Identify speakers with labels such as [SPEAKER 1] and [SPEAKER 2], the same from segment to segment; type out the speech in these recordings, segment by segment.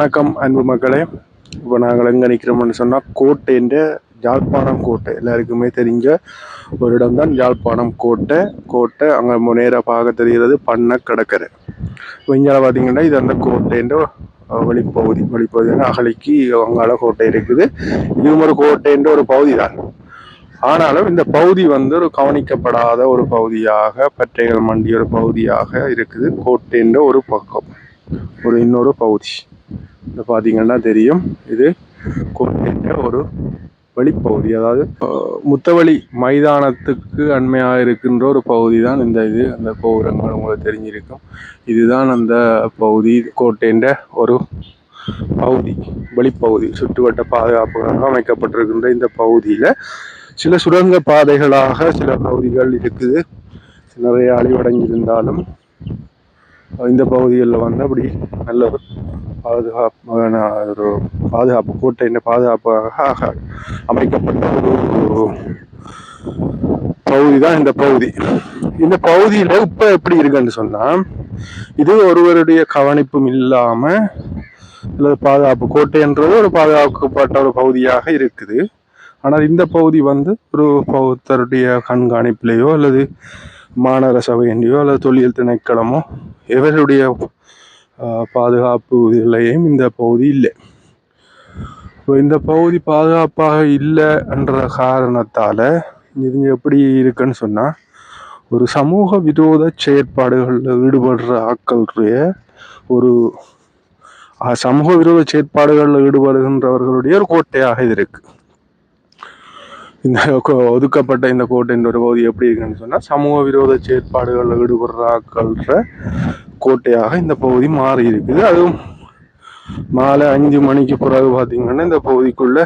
[SPEAKER 1] வணக்கம் அன்பு மக்களே. இப்போ நாங்கள் எங்கே நிற்கிறோம்னு சொன்னால் கோட்டைன்ற யாழ்ப்பாணம் கோட்டை. எல்லாருக்குமே தெரிஞ்ச ஒரு இடம் தான் யாழ்ப்பாணம் கோட்டை. கோட்டை அங்கே நேராக பார்க்க தெரிகிறது பண்ண கடற்கரை இப்போ இங்கே பார்த்தீங்கன்னா இது அந்த கோட்டைன்ற வெளிப்பகுதி. வெளிப்பகுதி அகலிக்கு அங்கால கோட்டை இருக்குது. இதுவும் ஒரு கோட்டைன்ற ஒரு பகுதி தான் ஆனாலும் இந்த பகுதி வந்து ஒரு கவனிக்கப்படாத ஒரு பகுதியாக பற்றைகள் மண்டிய ஒரு பகுதியாக இருக்குது. கோட்டைன்ற ஒரு பக்கம். ஒரு இன்னொரு பகுதி. இந்த பார்த்தீங்கன்னா தெரியும். இது கோட்டையிட்ட ஒரு வெளிப்பகுதி அதாவது முத்தவழி மைதானத்துக்கு அண்மையாக இருக்கின்ற ஒரு பகுதி தான் இந்த இது அந்த கோபுரங்கள் உங்களுக்கு தெரிஞ்சிருக்கும். இதுதான் அந்த பகுதி கோட்டைன்ற ஒரு பகுதி வெளிப்பகுதி சுற்றுவட்ட பாதுகாப்புக்காக அமைக்கப்பட்டிருக்கின்ற இந்த பகுதியில் சில சுரங்க பாதைகளாக சில பகுதிகள் இருக்குது. நிறைய அழிவடைஞ்சிருந்தாலும் இந்த பகுதிகளில் வந்து அப்படி நல்ல ஒரு பாதுகாப்பான ஒரு பாதுகாப்பு கோட்டையின் பாதுகாப்பாக அமைக்கப்பட்ட ஒரு பகுதி தான் இந்த பகுதி. இந்த பகுதியில் இப்போ எப்படி இருக்குன்னு சொன்னால் இது ஒருவருடைய கவனிப்பும் இல்லாமல் அல்லது பாதுகாப்பு கோட்டைன்றது ஒரு பாதுகாக்கப்பட்ட ஒரு பகுதியாக இருக்குது. ஆனால் இந்த பகுதி வந்து ஒரு பௌத்தருடைய கண்காணிப்பிலேயோ அல்லது மாநகர சபையின்றையோ அல்லது தொழில் திணைக்களமோ எவருடைய பாதுகாப்பு நிலையும் இந்த பகுதி இல்லை. இப்போ இந்த பகுதி பாதுகாப்பாக இல்லை என்ற காரணத்தால் இது எப்படி இருக்குன்னு சொன்னால் ஒரு சமூக விரோத செயற்பாடுகளில் ஈடுபடுற ஆட்களுடைய ஒரு சமூக விரோத செயற்பாடுகளில் ஈடுபடுகின்றவர்களுடைய ஒரு கோட்டையாக இது இருக்கு. இந்த ஒதுக்கப்பட்ட இந்த கோட்டைன்ற ஒரு பகுதி எப்படி இருக்குன்னு சொன்னால் சமூக விரோத செயற்பாடுகளில் ஈடுபடுற ஆக்கள்ற கோட்டையாக இந்த பகுதி மாறி இருக்குது. அதுவும் மாலை அஞ்சு மணிக்கு பிறகு பார்த்தீங்கன்னா இந்த பகுதிக்குள்ள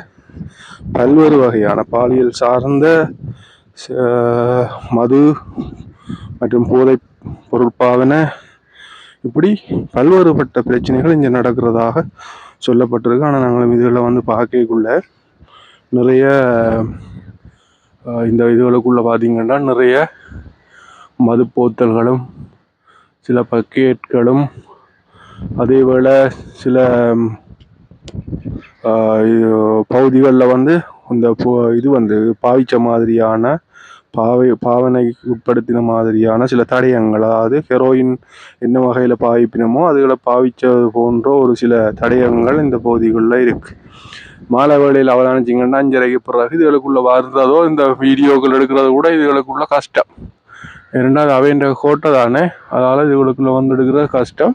[SPEAKER 1] பல்வேறு வகையான பாலியல் சார்ந்த மது மற்றும் போதை பொருட்பாவனை இப்படி பல்வேறுபட்ட பிரச்சனைகள் இங்கே நடக்கிறதாக சொல்லப்பட்டிருக்கு. ஆனால் நாங்கள் இதுகளை வந்து பார்க்கக்குள்ள நிறைய இந்த இதுகளுக்குள்ளே பார்த்தீங்கன்னா நிறைய மது போத்தல்களும் சில பக்கெட்களும் அதேபோல் சில பகுதிகளில் வந்து இந்த போ- இது வந்து பாவிச்ச மாதிரியான பாவை பாவனைக்கு உட்படுத்தின மாதிரியான சில தடயங்கள் அதாவது ஹெரோயின் என்ன வகையில் பாவிப்பினமோ அதுகளை பாவிச்சது போன்ற ஒரு சில தடயங்கள் இந்த பகுதிகளில் இருக்குது மாலை வேளையில் அவதானிச்சிங்கன்னா அஞ்சரைக்கு பிறகு இதுகளுக்குள்ளே வர்றதோ இந்த வீடியோக்கள் எடுக்கிறது கூட இதுகளுக்குள்ள கஷ்டம். இரண்டாவது அவைன்ற கோட்டை தானே? அதனால் இதுகளுக்குள்ளே வந்துடுக்கிற கஷ்டம்.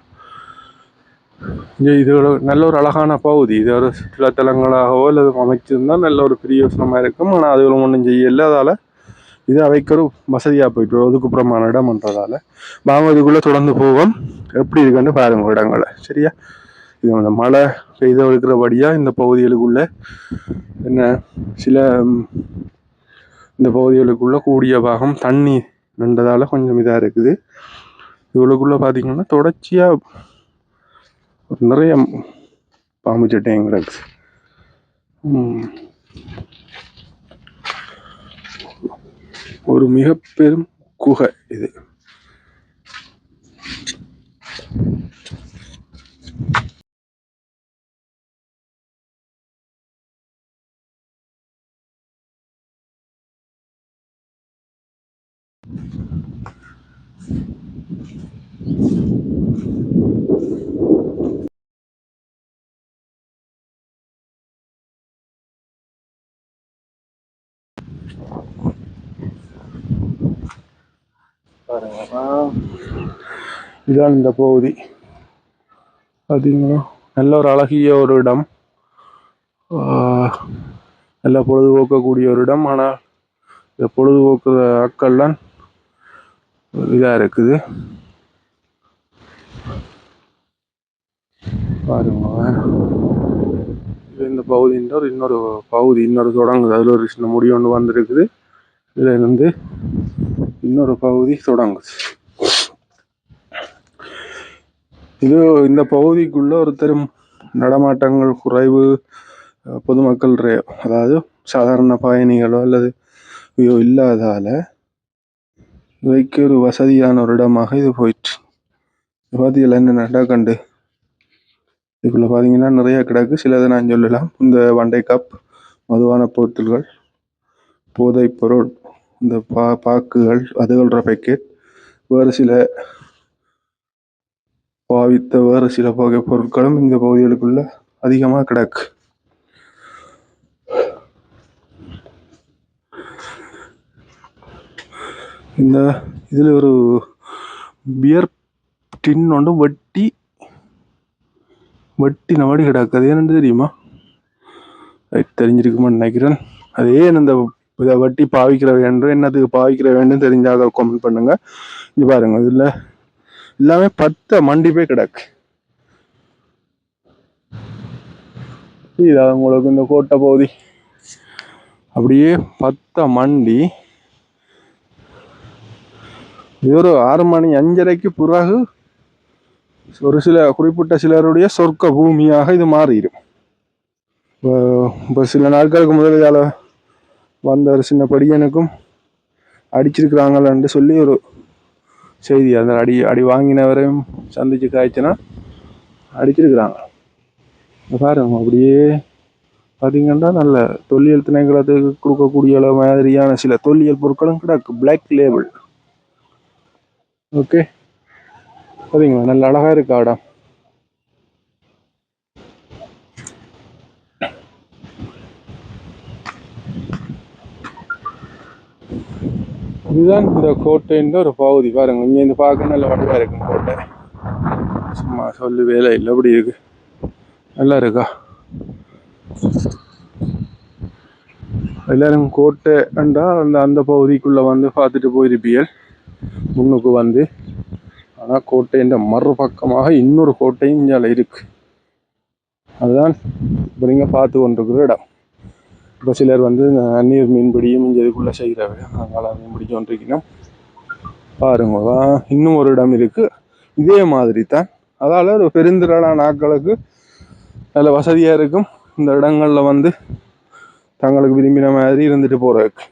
[SPEAKER 1] இது ஒரு நல்ல ஒரு அழகான பகுதி. இது ஒரு சுற்றுலாத்தலங்களாகவோ அல்லது அமைச்சிருந்தால் நல்ல ஒரு பிரயோசனமாக இருக்கும். ஆனால் அதுகளும் ஒன்றும் செய்யலை. அதால் இது அவைக்கு ஒரு வசதியாக போயிட்டு ஒதுக்குப்புறமான இடம்ன்றதால வாங்க இதுக்குள்ளே தொடர்ந்து போவோம். எப்படி இருக்குன்னு பாருங்க இடங்களை. சரியா? இது அந்த மழை பெய்த இருக்கிறபடியாக இந்த பகுதிகளுக்குள்ள என்ன? சில இந்த பகுதிகளுக்குள்ள கூடிய பாகம் தண்ணி ரெண்டதால் கொஞ்சம் இதாக இருக்குது. இவ்வளோக்குள்ளே பார்த்திங்கன்னா தொடர்ச்சியாக நிறைய பாம்பு சட்டையும் ஒரு மிக பெரும் குகை இது பாருங்க ஆ, இதான் இந்த பகுதி. பார்த்தீங்கன்னா நல்ல ஒரு அழகிய ஒரு இடம். நல்ல பொழுதுபோக்கக்கூடிய ஒரு இடம். ஆனால் இந்த பொழுதுபோக்குற ஆக்கள்லாம் இதாக இருக்குது. பாருங்க. இது இந்த பகுதின்ற ஒரு இன்னொரு பகுதி இன்னொரு தொடங்குது. அதில் ஒரு சின்ன முடி ஒன்று வந்திருக்குது. இதில் இருந்து இன்னொரு பகுதி தொடங்குது. இது இந்த பகுதிக்குள்ள ஒருத்தரும் நடமாட்டங்கள் குறைவு பொதுமக்கள் ரே- அதாவது சாதாரண பயணிகளோ அல்லது ஐயோ இல்லாதால இவைக்கு ஒரு வசதியான ஒரு இடமாக இது போயிட்டு பார்த்தீங்களா என்ன நடக்கண்டு இதுக்குள்ள பார்த்தீங்கன்னா நிறைய கிடக்கு. சிலதை நான் சொல்லலாம். இந்த வண்டை கப் மதுவான போத்தல்கள் போதைப் பொருள் இந்த பா பாக்குகள் அதுகளோட பேக்கெட் வேறு சில பாவித்த வேறு சில வகை பொருட்களும் இந்த பகுதிகளுக்குள்ள அதிகமாக கிடக்கு. இந்த இதில் ஒரு பியர் டின் ஒன்று வட்டி வட்டி மாதிரி கிடக்கு. அது என்னன்னு தெரியுமா? அது தெரிஞ்சிருக்குமான்னு நினைக்கிறேன். அது ஏன் இந்த இதை வட்டி பாவிக்கிற வேண்டும் என்னத்துக்கு பாவிக்கிற வேண்டும் தெரிஞ்சாக கமெண்ட் பண்ணுங்க. இது பாருங்கள் இதில் எல்லாமே பத்த மண்டி போய் கிடக்கு. இது உங்களுக்கு இந்த கோட்டை பகுதி. அப்படியே பத்த மண்டி. இது ஒரு ஆறு மணி அஞ்சரைக்கு பிறகு ஒரு சில குறிப்பிட்ட சிலருடைய சொர்க்க பூமியாக இது மாறிடும். இப்போ இப்போ சில நாட்களுக்கு முதல் இதால் வந்த ஒரு சின்ன படியனுக்கும் அடிச்சிருக்கிறாங்களான்னு சொல்லி ஒரு செய்தி அந்த அடி அடி வாங்கினவரையும் சந்திச்சு காய்ச்சினா அடிச்சிருக்கிறாங்க. பாருங்க அப்படியே பார்த்தீங்கன்னா நல்ல தொல்லியல் திணைக்களத்துக்கு கொடுக்கக்கூடிய அளவு மாதிரியான சில தொல்லியல் பொருட்களும் கிடக்கு. பிளாக் லேபிள் ஓகே சரிங்களா நல்ல அழகாக இருக்கா இடம் இதுதான் இந்த கோட்டைன்ற ஒரு பகுதி. பாருங்க இங்க இருந்து பார்க்க நல்ல வடிவா இருக்கும் கோட்டை. சும்மா சொல்லு வேலை இல்லை அப்படி இருக்கு. நல்லா இருக்கா? எல்லாரும் கோட்டை என்றா அந்த அந்த பகுதிக்குள்ள வந்து பார்த்துட்டு போயிருப்பியல் முன்னுக்கு வந்து. ஆனால் கோட்டைன்ற மறுபக்கமாக இன்னொரு கோட்டையும் இங்கே இருக்கு. அதுதான் இப்போ நீங்கள் பார்த்து கொண்டிருக்கிற இடம். இப்போ சிலர் வந்து அந்நீர் நீர் மீன்பிடியும் இங்கே இதுக்குள்ளே செய்கிறவங்க அதனால் மீன் கொண்டிருக்கணும். பாருங்க இன்னும் ஒரு இடம் இருக்குது இதே மாதிரி தான் அதால் ஒரு பெருந்திரளான ஆட்களுக்கு நல்ல வசதியாக இருக்கும். இந்த இடங்களில் வந்து தங்களுக்கு விரும்பின மாதிரி இருந்துட்டு போறதுக்கு.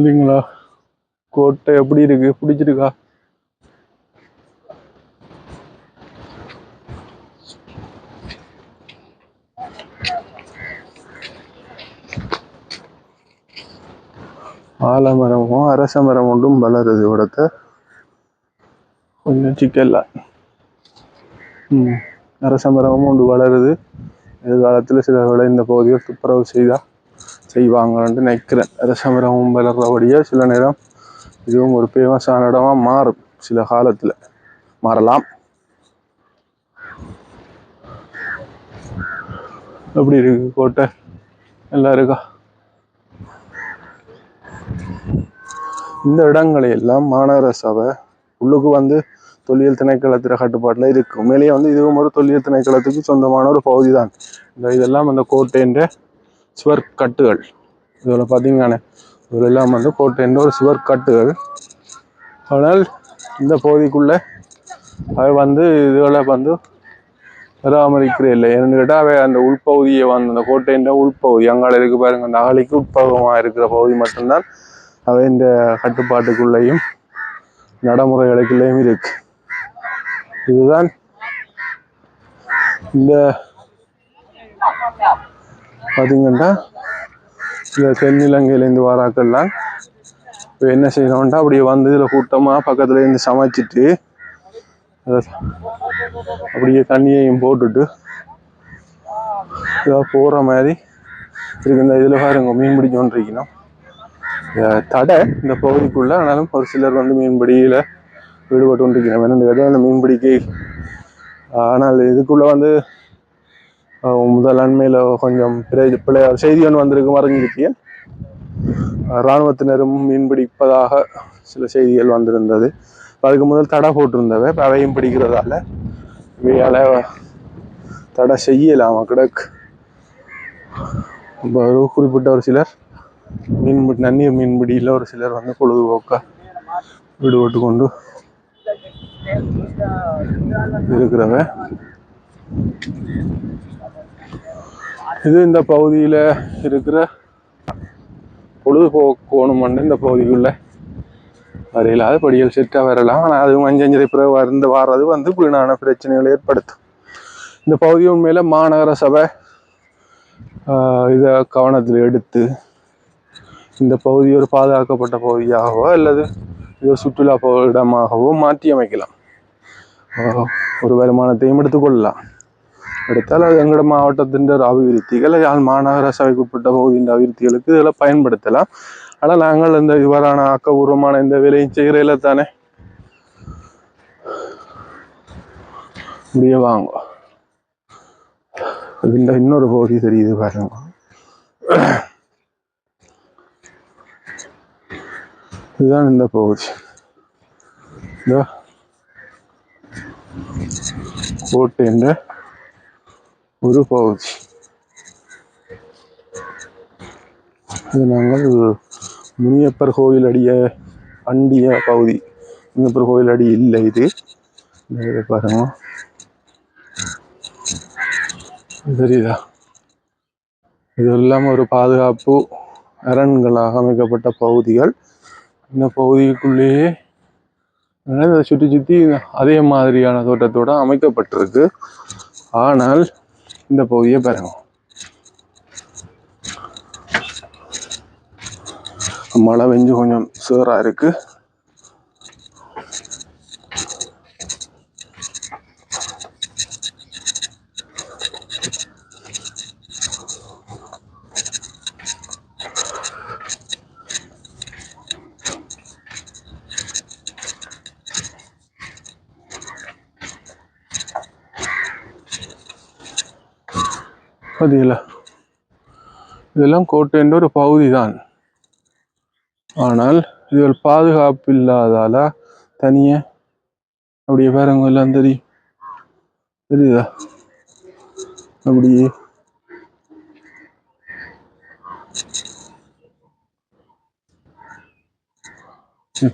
[SPEAKER 1] பார்த்தீங்களா கோட்டை எப்படி இருக்கு? பிடிச்சிருக்கா? ஆலமரமும் அரச மரம் ஒன்றும் வளருது இடத்த கொஞ்சம் சிக்கல்ல. ம் அரச மரமும் ஒன்று வளருது. எதிர்காலத்தில் சில விளைந்த பகுதியை துப்புரவு செய்தால் செய்வாங்கன்ட்டு நினைக்கிறேன். அரச வளர்றபடியே சில நேரம் இதுவும் ஒரு ஃபேமஸான இடமா மாறும். சில காலத்தில் மாறலாம். எப்படி இருக்கு கோட்டை? நல்லா இருக்கா? இந்த இடங்களை எல்லாம் மாநகர சபை உள்ளுக்கு வந்து தொல்லியல் திணைக்களத்திற கட்டுப்பாட்டில் இருக்கு உண்மையிலேயே வந்து இதுவும் ஒரு தொல்லியல் திணைக்களத்துக்கு சொந்தமான ஒரு பகுதி தான் இந்த இதெல்லாம் அந்த கோட்டைன்ற சுவர் கட்டுகள் இதில் பார்த்தீங்கன்னானே இதெல்லாம் வந்து கோட்டைன்ற இன்னொரு சுவர் கட்டுகள் ஆனால் இந்த பகுதிக்குள்ளே அவை வந்து இதுகளை வந்து பராமரிக்கிற இல்லை. ஏன்னு கேட்டால் அவை அந்த உள்பகுதியை வந்து அந்த கோட்டையின் உள்பகுதி அங்கால இருக்கு பாருங்க அந்த அகலிக்கு உட்பகமாக இருக்கிற பகுதி மட்டும்தான் அவை இந்த கட்டுப்பாட்டுக்குள்ளேயும் நடைமுறைகளுக்குள்ளேயும் இருக்கு. இதுதான் இந்த பார்த்தீங்கன்னா இந்த தென்னிலங்கையிலேருந்து வாராக்கள்லாம் இப்போ என்ன செய்யணும்னா அப்படியே வந்து இதில் கூட்டமாக பக்கத்தில் இருந்து சமைச்சிட்டு அப்படியே தண்ணியையும் போட்டுட்டு இதாக போகிற மாதிரி இருக்கு. இந்த இதில் பாருங்க மீன் பிடிக்க தடை இந்த பகுதிக்குள்ளே ஆனாலும் ஒரு சிலர் வந்து மீன்பிடியில் ஈடுபட்டு கொண்டிருக்கிறேன் ஏன்னா இந்த இடம் அந்த மீன்பிடிக்கை ஆனால் இதுக்குள்ளே வந்து முதல் அண்மையில் கொஞ்சம் பிழை- செய்தி ஒன்று வந்திருக்கு மறைஞ்சிருக்கிய இராணுவத்தினரும் மீன் பிடிப்பதாக சில செய்திகள் வந்திருந்தது. அதுக்கு முதல் தடை போட்டிருந்தவை இப்போ அவையும் பிடிக்கிறதால இவையால் தடை செய்யலாம் கிடக்கு ஒரு குறிப்பிட்ட ஒரு சிலர் மீன்பிடி நன்னீர் மீன்பிடியில் ஒரு சிலர் வந்து பொழுதுபோக்க ஈடுபட்டு கொண்டு இருக்கிறவன் இது இந்த பகுதியில் இருக்கிற பொழுதுபோக்கோணுமெண்டு இந்த பகுதிக்குள்ள வரையில்லாத படிகள் செட்டாக வரலாம். ஆனால் அது மஞ்சஞ்சரை பிறகு வந்து வர்றது வந்து வீணான பிரச்சனைகளை ஏற்படுத்தும். இந்த பகுதி உண்மையில் மாநகர சபை இதை கவனத்தில் எடுத்து இந்த பகுதி ஒரு பாதுகாக்கப்பட்ட பகுதியாகவோ அல்லது இது சுற்றுலா இடமாகவோ மாற்றி அமைக்கலாம் ஒரு வருமானத்தையும் எடுத்துக்கொள்ளலாம். எடுத்தால் அது எங்களோட மாவட்டத்தின் ஒரு அபிவிருத்திகள் யாழ் மாநகர சபைக்கு உட்பட்ட பகுதியின் அபிவிருத்திகளுக்கு இதில் பயன்படுத்தலாம். ஆனால் நாங்கள் இந்த இவ்வாறான ஆக்கபூர்வமான இந்த வேலையும் செய்கிறதில்ல தானே முடிய வாங்க. இதுல இன்னொரு பகுதி தெரியுது பாருங்க. இதுதான் இந்த பகுதி இந்த கோட்டைன்ற பகுதி இது நாங்கள் முனியப்பர் கோவில் அடிய அண்டிய பகுதி. முனியப்பர் கோவில் அடி இல்லை இது. இதை பாருங்க. இது தெரியுதா? இதெல்லாம் ஒரு பாதுகாப்பு அரண்களாக அமைக்கப்பட்ட பகுதிகள். இந்த பகுதிக்குள்ளேயே இதை சுற்றி சுற்றி அதே மாதிரியான தோட்டத்தோட அமைக்கப்பட்டிருக்கு. ஆனால் இந்த பகுதியை பாருங்க. மழை பெஞ்சு கொஞ்சம் சேரா இருக்கு. பார்த்தீங்களா இதெல்லாம் கோட்டைன்ற ஒரு பகுதி தான் ஆனால் இதில் பாதுகாப்பு இல்லாதால தனியே அப்படியே பாருங்க எல்லாம் தெரியும். தெரியுதா? அப்படியே.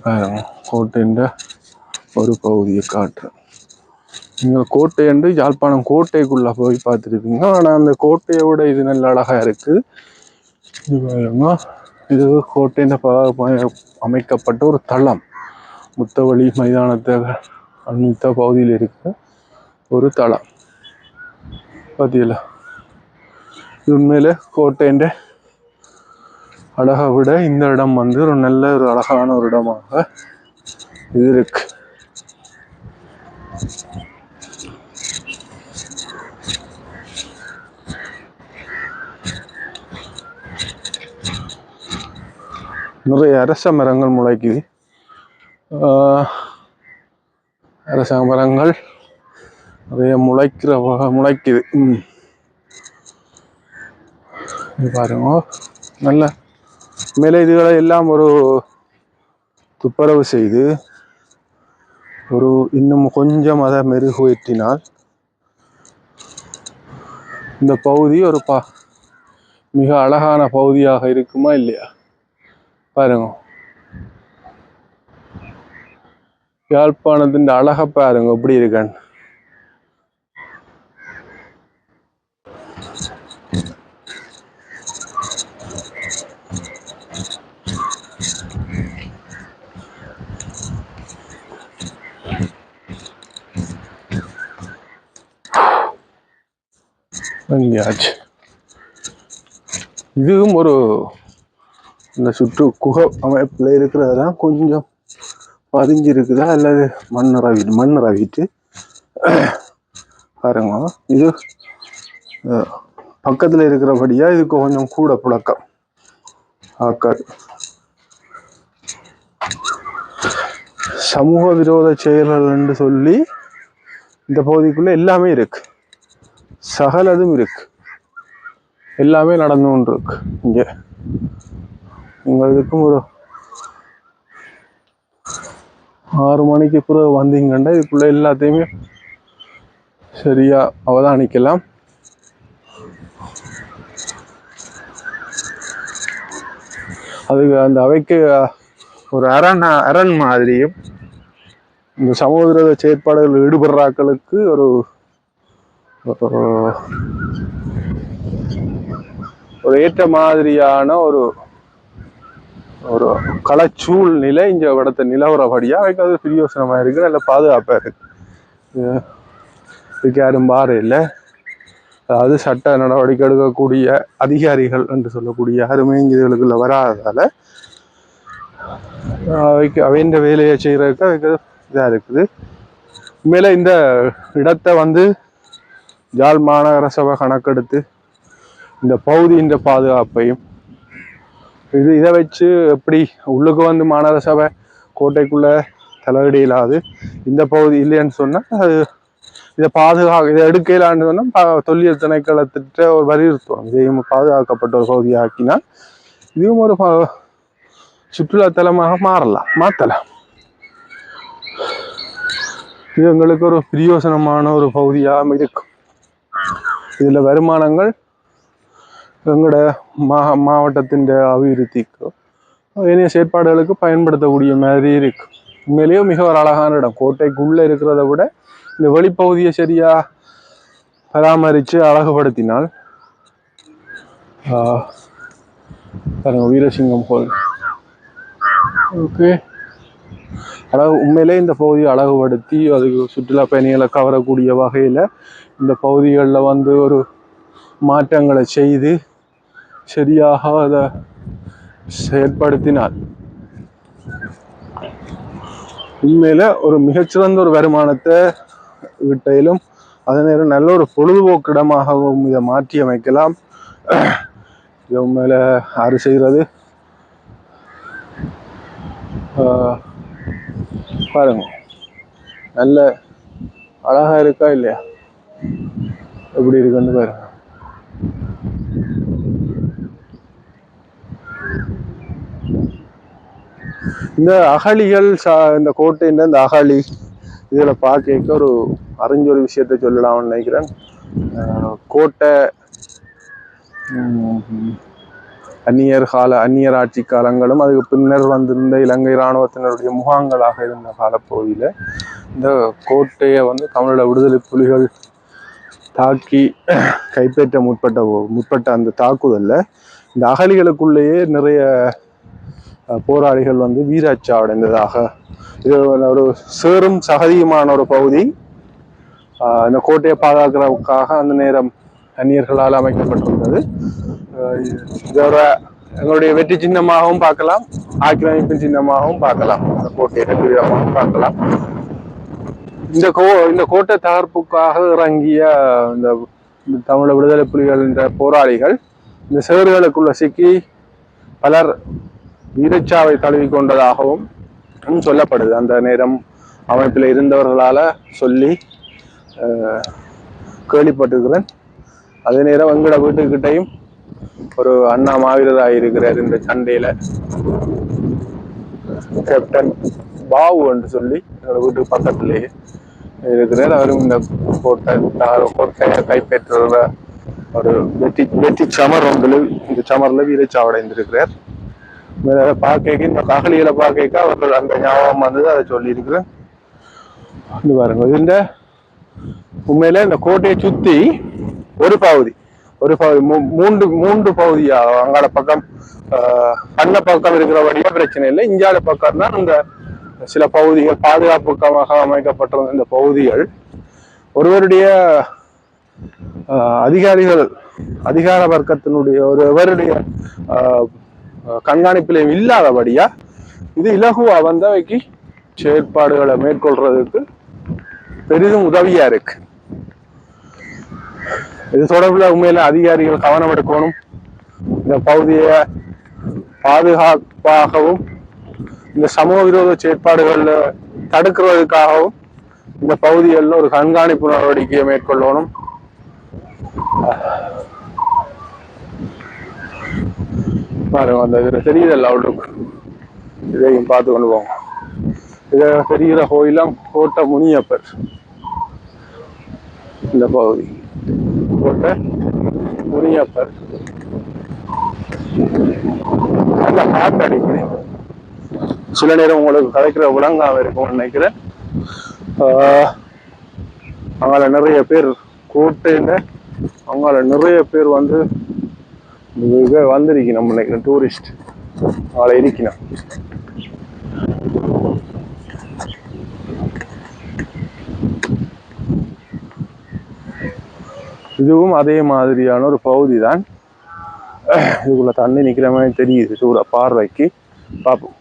[SPEAKER 1] பாருங்க கோட்டைன்ற ஒரு பகுதியை காட்டுறேன். நீங்கள் கோட்டை என்று யாழ்ப்பாணம் கோட்டைக்குள்ளே போய் பார்த்துருப்பீங்க. ஆனால் அந்த கோட்டையை விட இது நல்ல அழகாக இருக்குது இது பாருங்க. இது கோட்டையின் அமைக்கப்பட்ட ஒரு தளம். முத்தவழி மைதானத்தை அண்மித்த பகுதியில் இருக்க ஒரு தளம். பார்த்தீங்களா இது கோட்டைன்ற கோட்டையின் அழகை விட இந்த இடம் வந்து ஒரு நல்ல ஒரு அழகான ஒரு இடமாக இது இருக்கு. நிறைய அரச மரங்கள் முளைக்குது. அரச மரங்கள் நிறைய முளைக்கிற முளைக்குது. பாருங்க. நல்ல மேலே இதுகளை எல்லாம் ஒரு துப்புரவு செய்து ஒரு இன்னும் கொஞ்சம் அதை மெருகேற்றினால் இந்த பகுதி ஒரு பா மிக அழகான பகுதியாக இருக்குமா இல்லையா? பாருங்க. யாழ்ப்பாணத்தின் அழகை பாருங்க எப்படி இருக்கான்னு. இதுவும் ஒரு இந்த சுற்று குகை அமைப்பில் இருக்கிறதெல்லாம் கொஞ்சம் பதிஞ்சு இருக்குதா அல்லது மண் ரவிட்டு மண் ரவிட்டு பாருங்க. இது பக்கத்தில் இருக்கிறபடியாக இது இதுக்கு கொஞ்சம் கூட புழக்கம். ஆக்காது. சமூக விரோத செயல்கள் என்று சொல்லி இந்த பகுதிக்குள்ளே எல்லாமே இருக்கு. சகலதும் இருக்கு. எல்லாமே நடந்து கொண்டு இருக்கு இங்கே. நீங்கள் இதுக்கும் ஒரு ஆறு மணிக்கு பிறகு வந்தீங்கன்னா இதுக்குள்ள எல்லாத்தையுமே சரியா அவதானிக்கலாம். அதுக்கு அந்த அவைக்கு ஒரு அரண் அரண் மாதிரியும் இந்த சமூக செயற்பாடுகள் ஈடுபடுறாக்களுக்கு ஒரு ஒரு ஏற்ற மாதிரியான ஒரு ஒரு கலச்சூழ்நிலை இந்த இடத்த நிலவரபடியா அவைக்கு அது பிரியோசனமாக இருக்கு நல்ல பாதுகாப்பாக இருக்குது இதுக்கு யாரும் பாரு இல்லை. அதாவது சட்ட நடவடிக்கை எடுக்கக்கூடிய அதிகாரிகள் என்று சொல்லக்கூடிய யாருமே இங்கே இதுகளுக்குள்ள வராததால் அவைக்கு அவைன்ற வேலையை செய்கிறதுக்கு அவைக்கு இதாக இருக்குது. உண்மையில இந்த இடத்தை வந்து ஜாழ் மாநகர சபை கணக்கெடுத்து இந்த பகுதியின் பாதுகாப்பையும் இது இதை வச்சு எப்படி உள்ளுக்கு வந்து மாநகர சபை கோட்டைக்குள்ள தலையிட இல்லாது இந்த பகுதி இல்லைன்னு சொன்னால் அது இதை பாதுகாக்க இதை எடுக்கலான்னு சொன்னால் தொல்லியல் திணைக்களத்திட்ட ஒரு வலியுறுத்துவோம் இதையும் பாதுகாக்கப்பட்ட ஒரு பகுதியாக்கினால் இதுவும் ஒரு சுற்றுலாத்தலமாக மாறலாம் மாற்றலாம். இது எங்களுக்கு ஒரு பிரயோசனமான ஒரு பகுதியாக இருக்கும் இதில் வருமானங்கள் எங்களோட மா மாவட்டத்தின் அபிவிருத்திக்கும் இனிய செயற்பாடுகளுக்கு பயன்படுத்தக்கூடிய மாதிரி இருக்கு. உண்மையிலேயே மிக ஒரு அழகான இடம். கோட்டைக்குள்ளே இருக்கிறத விட இந்த வெளிப்பகுதியை சரியாக பராமரித்து அழகுபடுத்தினால் பாருங்க வீரசிங்கம் ஹோல் ஓகே. அழகு உண்மையிலே இந்த பகுதியை அழகுபடுத்தி அதுக்கு சுற்றுலா பயணிகளை கவரக்கூடிய வகையில் இந்த பகுதிகளில் வந்து ஒரு மாற்றங்களை செய்து சரியாக அதை செயற்படுத்தினால் உண்மையில ஒரு மிகச்சிறந்த ஒரு வருமானத்தை விட்டையிலும் அதே நேரம் நல்ல ஒரு பொழுதுபோக்கு இடமாகவும் இதை மாற்றி அமைக்கலாம் உண்மையில யாரு செய்கிறது பாருங்க நல்ல அழகா இருக்கா இல்லையா எப்படி இருக்குன்னு பாருங்க இந்த அகழிகள் சா இந்த கோட்டையின் இந்த அகழி இதில் பார்க்க ஒரு அறிஞ்ச ஒரு விஷயத்தை சொல்லலாம்னு நினைக்கிறேன். கோட்டை அந்நியர் கால அந்நியர் ஆட்சி காலங்களும் அதுக்கு பின்னர் வந்திருந்த இலங்கை இராணுவத்தினருடைய முகாங்களாக இருந்த காலப்பகுதியில் இந்த கோட்டையை வந்து தமிழோட விடுதலை புலிகள் தாக்கி கைப்பற்ற முற்பட்ட முற்பட்ட அந்த தாக்குதலில் இந்த அகழிகளுக்குள்ளேயே நிறைய போராளிகள் வந்து வீராட்சி அடைந்ததாக. இது ஒரு சேரும் சகதியுமான ஒரு பகுதி. இந்த கோட்டையை பாதுகாக்கிறதுக்காக அந்த நேரம் அந்நியர்களால் அமைக்கப்பட்டிருந்தது. இதோட எங்களுடைய வெற்றி சின்னமாகவும் பார்க்கலாம் ஆக்கிரமிப்பின் சின்னமாகவும் பார்க்கலாம். இந்த கோட்டையை ரெண்டு பார்க்கலாம். இந்த கோ இந்த கோட்டை தகர்ப்புக்காக இறங்கிய இந்த இந்த விடுதலை புலிகள் என்ற போராளிகள் இந்த சேறுகளுக்குள்ள சிக்கி பலர் வீரச்சாவை தழுவி கொண்டதாகவும் சொல்லப்படுது. அந்த நேரம் அமைப்பில் இருந்தவர்களால சொல்லி கேள்விப்பட்டிருக்கிறேன். அதே நேரம் எங்கட வீட்டுக்கிட்டையும் ஒரு அண்ணா மாவீரராக இருக்கிறார் இந்த சண்டையில. கேப்டன் பாவு என்று சொல்லி எங்களோட வீட்டுக்கு பக்கத்திலேயே இருக்கிறார். அவரும் இந்த கோட்டை த- கோட்டையை கைப்பற்றுற ஒரு வெற்றி வெற்றி சமர் ஒன்றில் இந்த சமரில் வீரச்சாவடைந்திருக்கிறார். பார்க்க இந்த ககலியில பார்க்க அவர்கள் அந்த ஞாபகம் வந்தது அதை சொல்லியிருக்கிறேன். இது பாருங்க இதுல உண்மையில இந்த கோட்டையை சுத்தி ஒரு பகுதி ஒரு பகுதி மூன்று மூன்று பகுதியா அங்கால பக்கம் ஆஹ், பண்ண பக்கம் இருக்கிறபடியே பிரச்சனை இல்லை. இஞ்சால பக்கம் தான் இந்த சில பகுதிகள் பாதுகாப்புக்காக அமைக்கப்பட்டிருந்த இந்த பகுதிகள். ஒருவருடைய அதிகாரிகள் அதிகார வர்க்கத்தினுடைய ஒருவருடைய ஆஹ், கண்காணிப்பிலையும் இல்லாதபடியா இது இலகுவா வந்தவைக்கு செயற்பாடுகளை மேற்கொள்றதுக்கு பெரிதும் உதவியா இருக்கு. இது தொடர்பில் உண்மையில அதிகாரிகள் கவனம் எடுக்கணும். இந்த பகுதியை பாதுகாப்பாகவும் இந்த சமூக விரோத செயற்பாடுகள்ல தடுக்கிறதுக்காகவும் இந்த பகுதிகளில் ஒரு கண்காணிப்பு நடவடிக்கையை மேற்கொள்ளணும். பாருங்க அந்த இதில் தெரியுது அவுட்லுக் இதையும் பார்த்து கொண்டு போவோம் இதை தெரிகிற கோயிலாம் கோட்டை முனியப்பர். இந்த பகுதி. கோட்டை முனியப்பர். நல்லா காற்று அடிக்கிறேன். சில நேரம் உங்களுக்கு கலைக்கிற விலங்காக இருக்கும் நினைக்கிறேன். ஆஹ் அங்கால நிறைய பேர் கோட்டையில அங்கால நிறைய பேர் வந்து இங்க நம்ம நினைக்கிறேன் டூரிஸ்ட் அவளை இருக்கணும் இதுவும் அதே மாதிரியான ஒரு பகுதி தான் இதுக்குள்ள தண்ணி நிக்கிற மாதிரி தெரியுது சூட பார்வைக்கு. பார்ப்போம்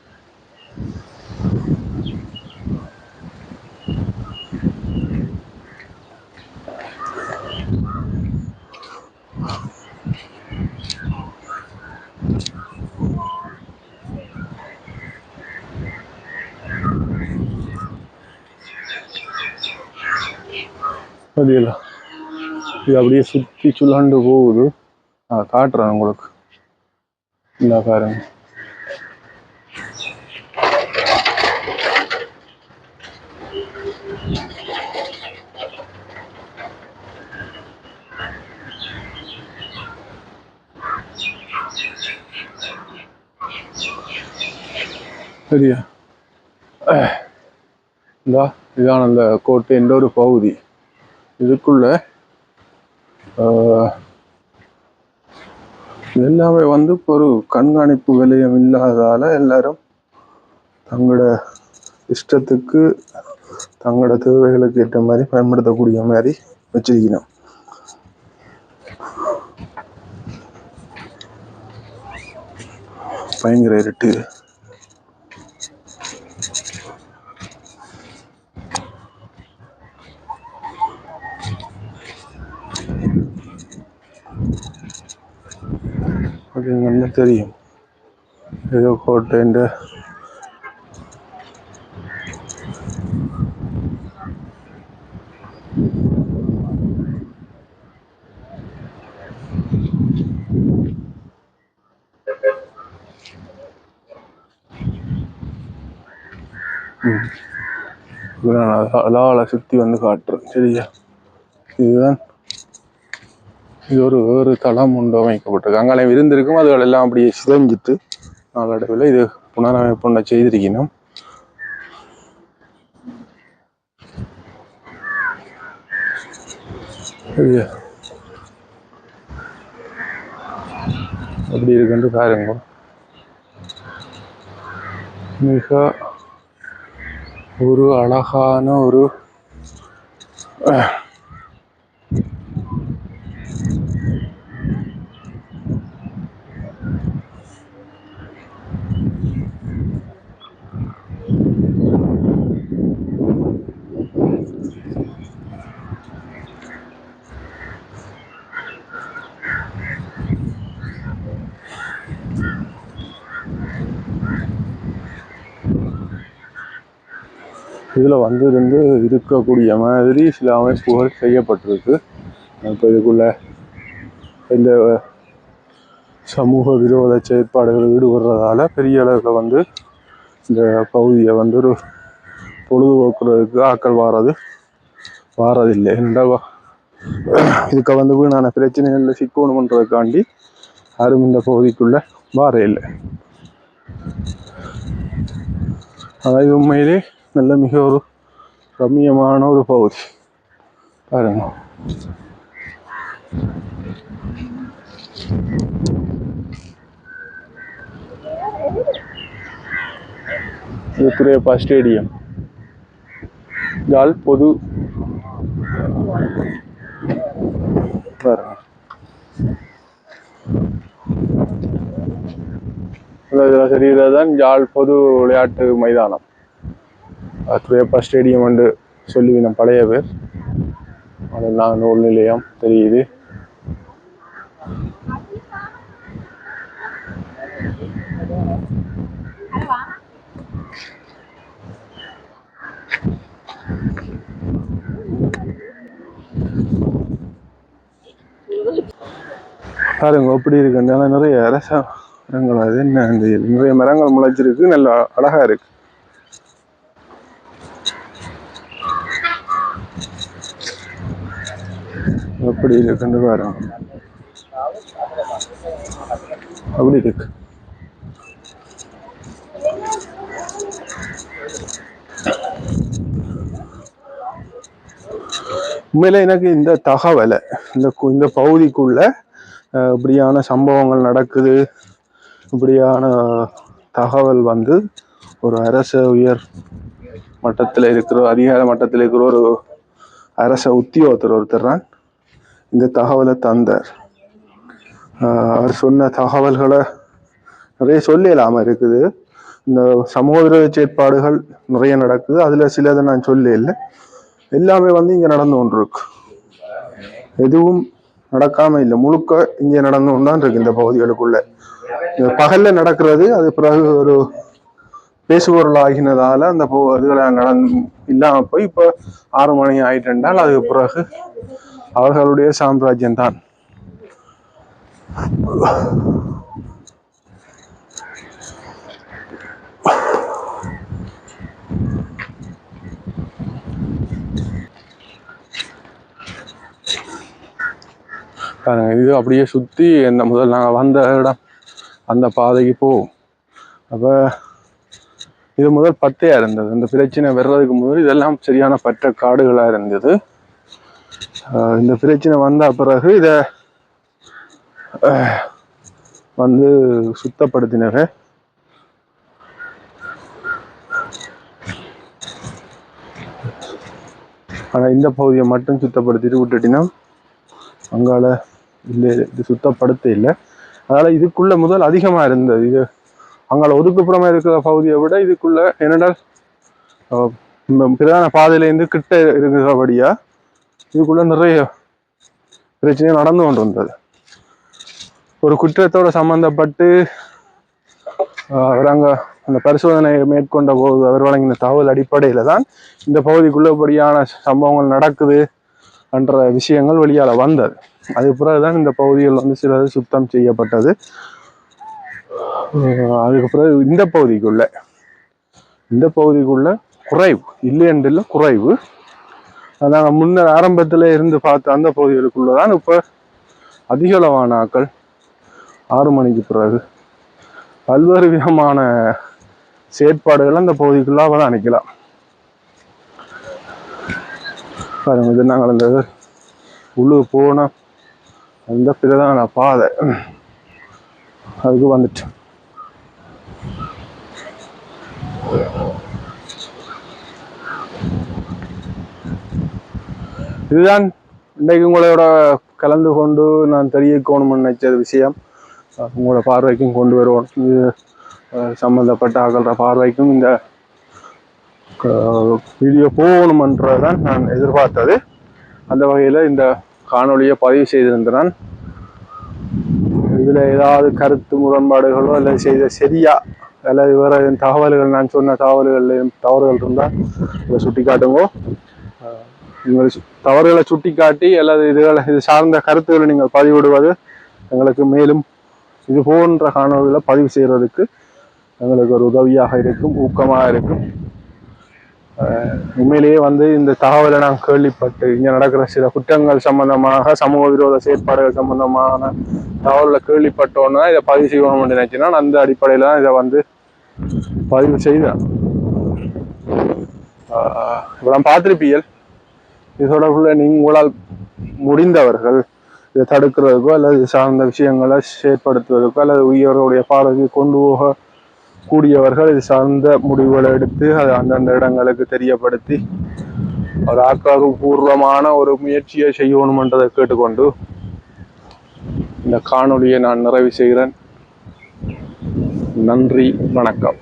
[SPEAKER 1] பதியல இது அப்படியே சுற்றி சுழண்டு போகுது. நான் காட்டுறேன் உங்களுக்கு. இந்த பாருங்க. சரியா? இந்தா இதான் அந்த கோட்டைன்ற ஒரு பகுதி. இதுக்குள்ள எல்லாமே வந்து ஒரு கண்காணிப்பு விலையம் இல்லாததால எல்லாரும் தங்களோட இஷ்டத்துக்கு தங்களோட தேவைகளுக்கு ஏற்ற மாதிரி பயன்படுத்தக்கூடிய மாதிரி வச்சிருக்கணும். பயங்கர இருட்டு அது நல்லா தெரியும். ஏதோ கோட்டைன்ற ம். இது நான் அழகால சுத்தி வந்து காட்டுறேன். சரியா? இதுதான். இது ஒரு வேறு தளம் உண்டு அமைக்கப்பட்டிருக்கு. அங்கே இருந்திருக்கும் அதுகள் எல்லாம் அப்படியே சிதைஞ்சிட்டு நாளடைவில் இது புனரமைப்பு செய்திருக்கணும் அப்படி இருக்குன்ற இருக்குன்னு பாருங்க. மிக ஒரு அழகான ஒரு இதில் வந்து இருந்து இருக்கக்கூடிய மாதிரி சில அமைப்புகள் செய்யப்பட்டிருக்கு. இப்போ இதுக்குள்ள இந்த சமூக விரோத செயற்பாடுகள் ஈடுபடுறதால பெரிய அளவில் வந்து இந்த பகுதியை வந்து ஒரு பொழுதுபோக்குறதுக்கு ஆக்கள் வாரது வாரதில்லை. என்னடா இதுக்கு வந்து வீணான பிரச்சனைகளில் சிக்கணுமன்றதுக்காண்டி யாரும் இந்த பகுதிக்குள்ள வார இல்லை. அதாவது உண்மையிலே நல்ல மிக ஒரு ரம்மியமான ஒரு பகுதி பாருங்க இது துறையப்பா ஸ்டேடியம் யாழ் பொது பாருங்க இதில் தெரிகிறதான் யாழ் பொது விளையாட்டு மைதானம் அது ஸ்டேடியம் என்று சொல்லுவின பழைய பேர். அதெல்லாம் நூல் நிலையம் தெரியுது. பாருங்க எப்படி இருக்கு? நிறைய. அரச மரங்கள் அது என்ன? இந்த நிறைய மரங்கள் முளைச்சிருக்கு. நல்லா அழகா இருக்கு. எப்படி இருக்குன்னு பாருங்க அப்படி இருக்கு. உண்மையில எனக்கு இந்த தகவலை இந்த இந்த பகுதிக்குள்ள இப்படியான சம்பவங்கள் நடக்குது. இப்படியான தகவல் வந்து ஒரு அரச உயர் மட்டத்தில் இருக்கிற அதிகார மட்டத்தில் இருக்கிற ஒரு அரச உத்தியோகத்தர் ஒருத்தர் தான் இந்த தகவலை தந்தார். அவர் சொன்ன தகவல்களை நிறைய சொல்லலாம இருக்குது. இந்த சமூக விரோத செயற்பாடுகள் நிறைய நடக்குது. அதில் சிலதை நான் சொல்ல இல்லை எல்லாமே வந்து இங்கே நடந்து கொண்டிருக்கு. எதுவும் நடக்காமல் இல்லை. முழுக்க இங்கே நடந்து கொண்டுதான் இருக்கு இந்த பகுதிகளுக்குள்ள. இந்த பகல்ல நடக்கிறது அது பிறகு ஒரு பேசுபொருள் ஆகினதால அந்த போ இதுகளை நடந்து இல்லாமல் போய் இப்போ ஆறு மணி ஆயிட்டென்றால் அதுக்கு பிறகு அவர்களுடைய சாம்ராஜ்யம் தான் பாருங்க இது அப்படியே சுத்தி இந்த முதல் நாங்க வந்த இடம். அந்த பாதைக்கு போகும் அப்ப இது முதல் பத்தையா இருந்தது. இந்த பிரச்சனை வர்றதுக்கு முதல் இதெல்லாம் சரியான பற்ற காடுகளா இருந்தது. இந்த பிரச்சனை வந்த பிறகு இதை வந்து சுத்தப்படுத்தினரு ஆனால் இந்த பகுதியை மட்டும் சுத்தப்படுத்திட்டு விட்டுட்டினா அங்கால இல்லை இது சுத்தப்படுத்த இல்லை. அதனால் இதுக்குள்ளே முதல் அதிகமாக இருந்தது. இது அங்கால ஒதுக்குப்புறமா இருக்கிற பகுதியை விட இதுக்குள்ளே என்னடால் பிரதான பாதையிலேருந்து கிட்ட இருக்கிறபடியாக இதுக்குள்ள நிறைய பிரச்சனை நடந்து கொண்டு வந்தது ஒரு குற்றத்தோட சம்பந்தப்பட்டு அவர் அங்க அந்த பரிசோதனை மேற்கொண்ட போது அவர் வழங்கின தகவல் அடிப்படையில் தான் இந்த பகுதிக்குள்ளபடியான சம்பவங்கள் நடக்குது என்ற விஷயங்கள் வெளியால வந்தது. அது பிறகுதான் இந்த பகுதியில் வந்து சிலது சுத்தம் செய்யப்பட்டது. அதுக்கு பிறகு இந்த பகுதிக்குள்ள இந்த பகுதிக்குள்ள குறைவு இல்லை என்றில் குறைவு நாங்கள் முன்னர் ஆரம்பத்தில் இருந்து பார்த்த அந்த பகுதிகளுக்குள்ளே தான் இப்போ அதிகளவான ஆக்கள் ஆறு மணிக்கு பிறகு பல்வேறு விதமான செயற்பாடுகள் அந்த பகுதிக்குள்ள அவதானிக்கலாம் பாருங்க இது நாங்கள் அந்த உள்ளு போன அந்த பிரதான பாதை. அதுக்கு வந்துட்டு. இதுதான் இன்றைக்கு உங்களோட கலந்து கொண்டு நான் தெரிவிக்கணும்னு நினைச்ச விஷயம். உங்களோட பார்வைக்கும் கொண்டு வருவோம். இது சம்மந்தப்பட்ட சம்பந்தப்பட்ட பார்வைக்கும் இந்த வீடியோ போகணுமன்றதான் நான் எதிர்பார்த்தது. அந்த வகையில் இந்த காணொளியை பதிவு செய்திருந்தேன். இதில் ஏதாவது கருத்து முரண்பாடுகளோ அல்லது செய்த சரியா அல்லது வேறு தகவல்கள் நான் சொன்ன தகவல்கள் தவறுகள் இருந்தால் இதை சுட்டி காட்டுங்கோ அஹ் நீங்கள் தவறுகளை சுட்டி காட்டி அல்லது இதுகளை இது சார்ந்த கருத்துக்களை நீங்கள் பதிவிடுவது எங்களுக்கு மேலும் இது போன்ற காணொலிகளை பதிவு செய்கிறதுக்கு எங்களுக்கு ஒரு உதவியாக இருக்கும் ஊக்கமாக இருக்கும். உண்மையிலேயே வந்து இந்த தகவலை நான் கேள்விப்பட்டு இங்கே நடக்கிற சில குற்றங்கள் சம்பந்தமாக சமூக விரோத செயற்பாடுகள் சம்பந்தமான தகவலை கேள்விப்பட்டோன்னா இதை பதிவு செய்யணும்னு நினைச்சேன்னா நான் அந்த அடிப்படையில் தான் இதை வந்து பதிவு செய்தேன். இப்போ நான் பார்த்துருப்பீர்கள் இது தொடர்புல நீங்களால் உங்களால் முடிந்தவர்கள் இதை தடுக்கிறதுக்கோ அல்லது சார்ந்த விஷயங்களை செயற்படுத்துவதற்கோ அல்லது உயர்களுடைய பார்வைக்கு கொண்டு போக கூடியவர்கள் இது சார்ந்த முடிவுகளை எடுத்து அதை அந்தந்த இடங்களுக்கு தெரியப்படுத்தி ஒரு ஆக்கப்பூர்வமான ஒரு முயற்சியை செய்யணுமென்றதை கேட்டுக்கொண்டு இந்த காணொளியை நான் நிறைவு செய்கிறேன். நன்றி வணக்கம்.